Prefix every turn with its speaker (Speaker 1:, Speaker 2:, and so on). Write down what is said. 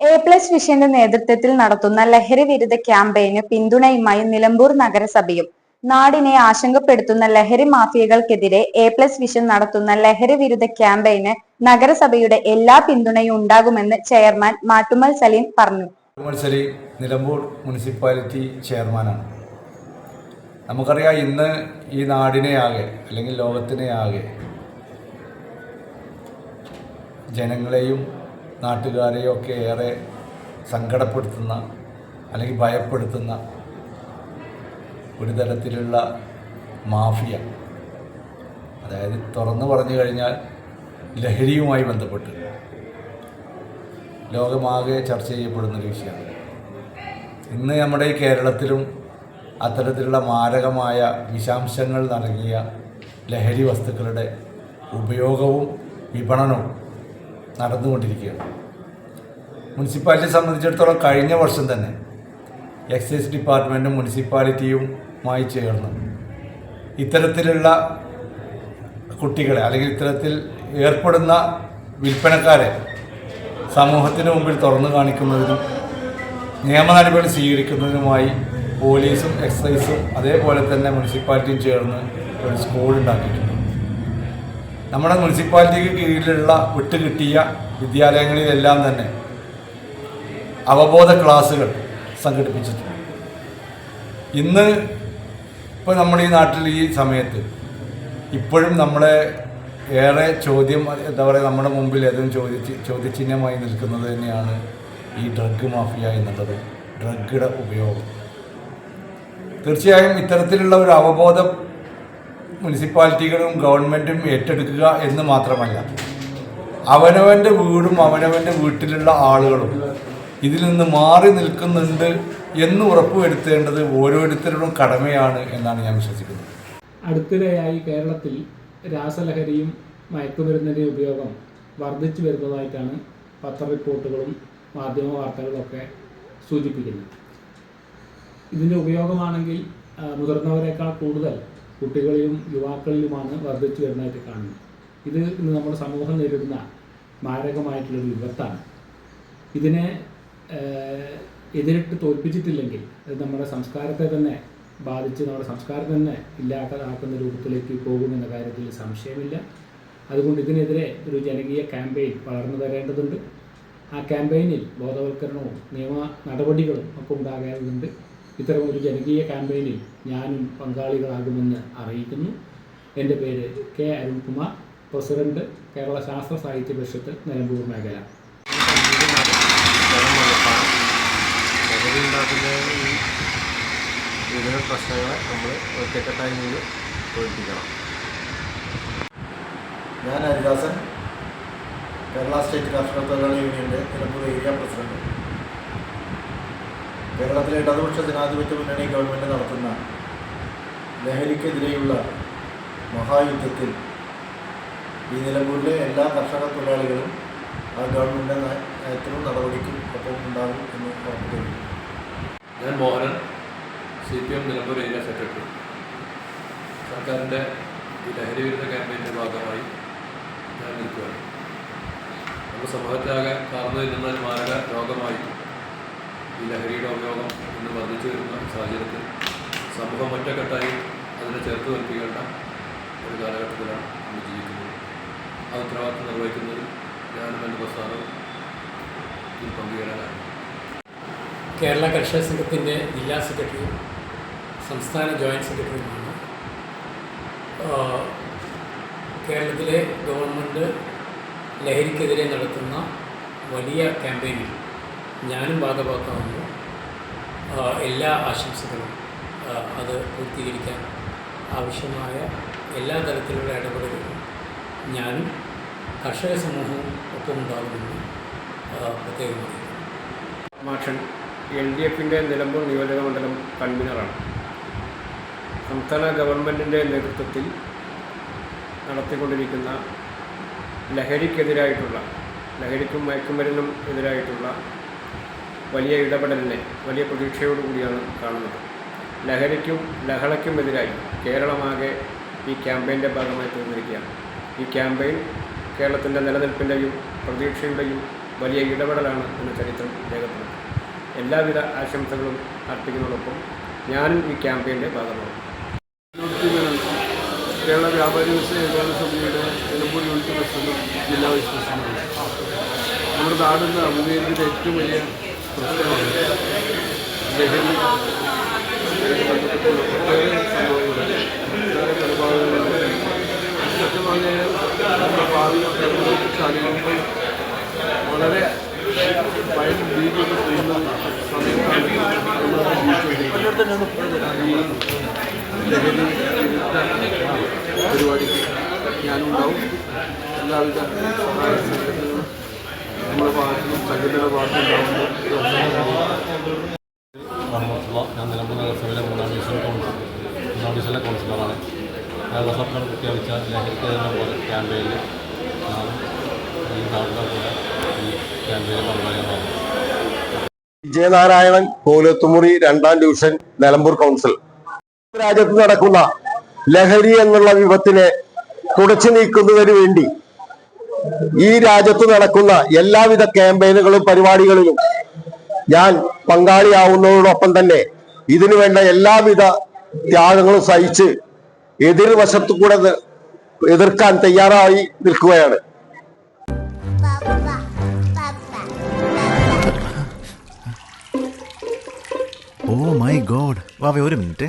Speaker 1: A plus വിഷന്റെ നേതൃത്വത്തിൽ നടത്തുന്ന ലഹരി വിരുദ്ധ ക്യാമ്പയിന് പിന്തുണയുമായി നിലമ്പൂർ നഗരസഭയും. നാടിനെ ആശങ്കപ്പെടുത്തുന്ന ലഹരി മാഫിയകൾക്കെതിരെ എ പ്ലസ് വിഷൻ നടത്തുന്ന ലഹരി വിരുദ്ധ ക്യാമ്പയിന് നഗരസഭയുടെ എല്ലാ പിന്തുണയും ഉണ്ടാകുമെന്ന് ചെയർമാൻ മാട്ടുമൽ സലീം പറഞ്ഞു.
Speaker 2: സലീം നിലമ്പൂർ മുനിസിപ്പാലിറ്റി ചെയർമാനാണ്. നമുക്കറിയാം ഇന്ന് ഈ നാടിനെ ആകെ അല്ലെങ്കിൽ ലോകത്തിനെ ആകെ ജനങ്ങളെയും നാട്ടുകാരെയും ഒക്കെ ഏറെ സങ്കടപ്പെടുത്തുന്ന അല്ലെങ്കിൽ ഭയപ്പെടുത്തുന്ന ഒരു തരത്തിലുള്ള മാഫിയ. അതായത് തുറന്നു പറഞ്ഞു കഴിഞ്ഞാൽ ലഹരിയുമായി ബന്ധപ്പെട്ട് ലോകമാകെ ചർച്ച ചെയ്യപ്പെടുന്നൊരു വിഷയമാണ്. ഇന്ന് നമ്മുടെ ഈ കേരളത്തിലും അത്തരത്തിലുള്ള മാരകമായ വിഷാംശങ്ങൾ നൽകിയ ലഹരി വസ്തുക്കളുടെ ഉപയോഗവും വിപണനവും നടന്നുകൊണ്ടിരിക്കുകയാണ്. മുനിസിപ്പാലിറ്റിയെ സംബന്ധിച്ചിടത്തോളം കഴിഞ്ഞ വർഷം തന്നെ എക്സൈസ് ഡിപ്പാർട്ട്മെന്റും മുനിസിപ്പാലിറ്റിയുമായി ചേർന്ന് ഇത്തരത്തിലുള്ള കുട്ടികളെ അല്ലെങ്കിൽ ഇത്തരത്തിൽ ഏർപ്പെടുന്ന വിൽപ്പനക്കാരെ സമൂഹത്തിന് മുമ്പിൽ തുറന്നു കാണിക്കുന്നതിനും നിയമ നടപടി സ്വീകരിക്കുന്നതിനുമായി പോലീസും എക്സൈസും അതേപോലെ തന്നെ മുനിസിപ്പാലിറ്റിയും ചേർന്ന് ഒരു സ്കൂൾ ഉണ്ടാക്കിയിട്ടുണ്ട്. നമ്മുടെ മുനിസിപ്പാലിറ്റിക്ക് കീഴിലുള്ള വിട്ടുകിട്ടിയ വിദ്യാലയങ്ങളിലെല്ലാം തന്നെ അവബോധ ക്ലാസ്സുകൾ സംഘടിപ്പിച്ചിട്ടുണ്ട്. ഇന്ന് ഇപ്പോൾ നമ്മുടെ ഈ നാട്ടിൽ ഈ സമയത്ത് ഇപ്പോഴും നമ്മളെ ഏറെ ചോദ്യം എന്താ പറയുക നമ്മുടെ മുമ്പിൽ ഏതും ചോദിച്ച് ചോദ്യചിഹ്നമായി നിൽക്കുന്നത് തന്നെയാണ് ഈ ഡ്രഗ് മാഫിയ എന്നുള്ളത് ഡ്രഗുടെ ഉപയോഗം. തീർച്ചയായും ഇത്തരത്തിലുള്ള ഒരു അവബോധം മുനിസിപ്പാലിറ്റികളും ഗവൺമെന്റും ഏറ്റെടുക്കുക എന്ന് മാത്രമല്ല അവനവന്റെ വീടും അവനവന്റെ വീട്ടിലുള്ള ആളുകളും ഇതിൽ നിന്ന് മാറി നിൽക്കുന്നുണ്ട് എന്ന് ഉറപ്പുവരുത്തേണ്ടത് ഓരോരുത്തരുടെയും കടമയാണ് എന്നാണ് ഞാൻ വിശ്വസിക്കുന്നത്.
Speaker 3: അടുത്തിടെയായി കേരളത്തിൽ രാസലഹരിയും മയക്കുമരുന്നിന്റെ ഉപയോഗം വർദ്ധിച്ചു വരുന്നതായിട്ടാണ് പത്ര റിപ്പോർട്ടുകളും മാധ്യമ വാർത്തകളൊക്കെ സൂചിപ്പിക്കുന്നത്. ഇതിന്റെ ഉപയോഗമാണെങ്കിൽ മുതിർന്നവരെക്കാൾ കൂടുതൽ കുട്ടികളിലും യുവാക്കളിലുമാണ് വർദ്ധിച്ചു വരുന്നതായിട്ട് കാണുന്നത്. ഇത് ഇന്ന് നമ്മുടെ സമൂഹം നേരിടുന്ന മാരകമായിട്ടുള്ളൊരു വിപത്താണ്. ഇതിനെ എതിരിട്ട് തോൽപ്പിച്ചിട്ടില്ലെങ്കിൽ അത് നമ്മുടെ സംസ്കാരത്തെ തന്നെ ബാധിച്ച് നമ്മുടെ സംസ്കാരം തന്നെ ഇല്ലാതാക്കുന്ന രൂപത്തിലേക്ക് പോകുമെന്ന കാര്യത്തിൽ സംശയമില്ല. അതുകൊണ്ട് ഇതിനെതിരെ ഒരു ജനകീയ ക്യാമ്പയിൻ വളർന്നു വരേണ്ടതുണ്ട്. ആ ക്യാമ്പയിനിൽ ബോധവൽക്കരണവും നിയമ നടപടികളും ഒക്കെ ഉണ്ടാകേണ്ടതുണ്ട്. ഇത്തരം ഒരു ജനകീയ ക്യാമ്പയിനിൽ ഞാനും പങ്കാളികളാകുമെന്ന് അറിയിക്കുന്നു. എന്റെ പേര് കെ അരുൺകുമാർ പ്രസിഡന്റ് കേരള ശാസ്ത്ര സാഹിത്യ പരിഷത്ത് നിലമ്പൂർ മേഖല.
Speaker 4: നമ്മൾ
Speaker 5: ഞാൻ ഹരിദാസൻ കേരള സ്റ്റേറ്റ് കർഷക തൊഴിലാളി യൂണിയന്റെ നിലമ്പൂർ ഏരിയ പ്രസിഡന്റ്. കേരളത്തിലെ ഇടതുപക്ഷ ജനാധിപത്യ മുന്നണി ഗവൺമെന്റ് നടത്തുന്ന ലഹരിക്കെതിരെയുള്ള മഹായുദ്ധത്തിൽ ഈ നിലമ്പൂരിലെ എല്ലാ കർഷക തൊഴിലാളികളും ആ ഗവൺമെന്റ് നയത്തിനും നടപടിക്കും ഒപ്പം ഉണ്ടാകും എന്ന് ഉറപ്പു
Speaker 6: ഞാൻ Mohanan C P M Nilambur area secretary. സർക്കാരിന്റെ ഈ ലഹരി വിരുദ്ധ ക്യാമ്പയിന്റെ ഭാഗമായി ഞാൻ നിൽക്കുകയാണ്. നമ്മുടെ സമൂഹത്തിലാകെ കാർന്നു നിന്ന മാരക രോഗമായി ഈ ലഹരിയുടെ ഉപയോഗം ഇന്ന് വർദ്ധിച്ചു വരുന്ന സാഹചര്യത്തിൽ സമൂഹം ഒറ്റക്കെട്ടായി അതിനെ ചേർത്ത് കൽപ്പിക്കേണ്ട ഒരു കാലഘട്ടത്തിലാണ് നമ്മൾ ജീവിക്കുന്നത്. ആ ഉത്തരവാദിത്വം നിർവഹിക്കുന്നതിൽ ഞാനും എന്റെ പ്രസ്ഥാനവും ഇതിൽ പങ്കുചേരാനാണ്
Speaker 3: കേരള കർഷക സംഘത്തിന്റെ ജില്ലാ സെക്രട്ടറിയും സംസ്ഥാന ജോയിന്റ് സെക്രട്ടറിയുമാണ്. കേരളത്തിലെ ഗവൺമെന്റ് ലഹരിക്കെതിരെ നടത്തുന്ന വലിയ ക്യാമ്പയിനിൽ ഞാനും ഭാഗഭാക്കാവുന്നു എല്ലാ ആശംസകളും അത് പൂർത്തീകരിക്കാൻ ആവശ്യമായ എല്ലാ തരത്തിലുള്ള ഇടപെടലുകളും ഞാനും കർഷക സമൂഹവും ഒപ്പമുണ്ടാകുമെന്ന് പ്രത്യേകം
Speaker 7: മാഷൻ എൽ ഡി എഫിന്റെ നിലമ്പൂർ നിയോജക മണ്ഡലം കൺവീനറാണ്. സംസ്ഥാന ഗവൺമെന്റിന്റെ നേതൃത്വത്തിൽ നടത്തിക്കൊണ്ടിരിക്കുന്ന ലഹരിക്കെതിരായിട്ടുള്ള ലഹരിക്കും മയക്കുമരുന്നും എതിരായിട്ടുള്ള വലിയ ഇടപെടലിനെ വലിയ പ്രതീക്ഷയോടുകൂടിയാണ് കാണുന്നത്. ലഹരിക്കും ലഹളയ്ക്കുമെതിരായി കേരളമാകെ ഈ ക്യാമ്പയിന്റെ ഭാഗമായി തീർന്നിരിക്കുകയാണ്. ഈ ക്യാമ്പയിൻ കേരളത്തിന്റെ നിലനിൽപ്പിന്റെയും പ്രതീക്ഷയുടെയും വലിയ ഇടപെടലാണ് എന്ന ചരിത്രം രേഖപ്പെടുത്തുന്നത്. എല്ലാവിധ ആശംസകളും അർപ്പിക്കുന്നതോടൊപ്പം ഞാനും ഈ ക്യാമ്പയിന്റെ ഭാഗമാണ്.
Speaker 4: കേരള വ്യാപാരി വ്യവസായ സമിതിയുടെ നിലമ്പൂർ യൂണിറ്റ് പ്രസിഡന്റും ജില്ലാ വൈസ് നമ്മുടെ നാടിന്ന് അഭിമുഖീകരിക്കുന്ന ഏറ്റവും വലിയ ലഹരി കാര്യങ്ങൾ വളരെ ഭയം ഭീതിയൊക്കെ ചെയ്യുന്ന സമയത്താണ് ലഹരി പരിപാടിക്ക് ഞാനുണ്ടാവും. എല്ലാവിധ സഹായ നമ്മുടെ ഭാഗത്തുനിന്നും സംഘടനയുടെ ഭാഗത്തുനിന്നുണ്ടാവുമ്പോൾ
Speaker 8: വന്നിട്ടുള്ള ഞാൻ നിലമ്പൂർ നഗരസഭയിലെ മൂന്നാം ഡിവിഷൻ കൗൺസിൽ മൂന്നാം ഡിവിഷനിലെ കൗൺസിലറാണ് കേരള സർക്കാർ പ്രഖ്യാപിച്ച ലഹരിക്കെതിരെ പോലെ ക്യാമ്പയിനിൽ ഞാൻ ഈ നാടിന്റെ കൂടെ ഈ ക്യാമ്പയിനിൽ പങ്കാളികളാണ്
Speaker 5: വിജയനാരായണൻ കോലത്തുമുറി രണ്ടാം ഡിവിഷൻ നിലമ്പൂർ കൗൺസിൽ രാജ്യത്ത് നടക്കുന്ന ലഹരി എന്നുള്ള വിപത്തിനെ തുടച്ചു നീക്കുന്നതിന് വേണ്ടി ഈ രാജ്യത്ത് നടക്കുന്ന എല്ലാവിധ ക്യാമ്പയിനുകളും പരിപാടികളിലും ഞാൻ പങ്കാളിയാവുന്നതോടൊപ്പം തന്നെ ഇതിനു വേണ്ട എല്ലാവിധ ത്യാഗങ്ങളും സഹിച്ച് എതിർവശത്തു കൂടെ എതിർക്കാൻ തയ്യാറായി നിൽക്കുകയാണ്.
Speaker 9: ഓ മൈ ഗോഡ് വാവേ ഒരു മിനിറ്റ്.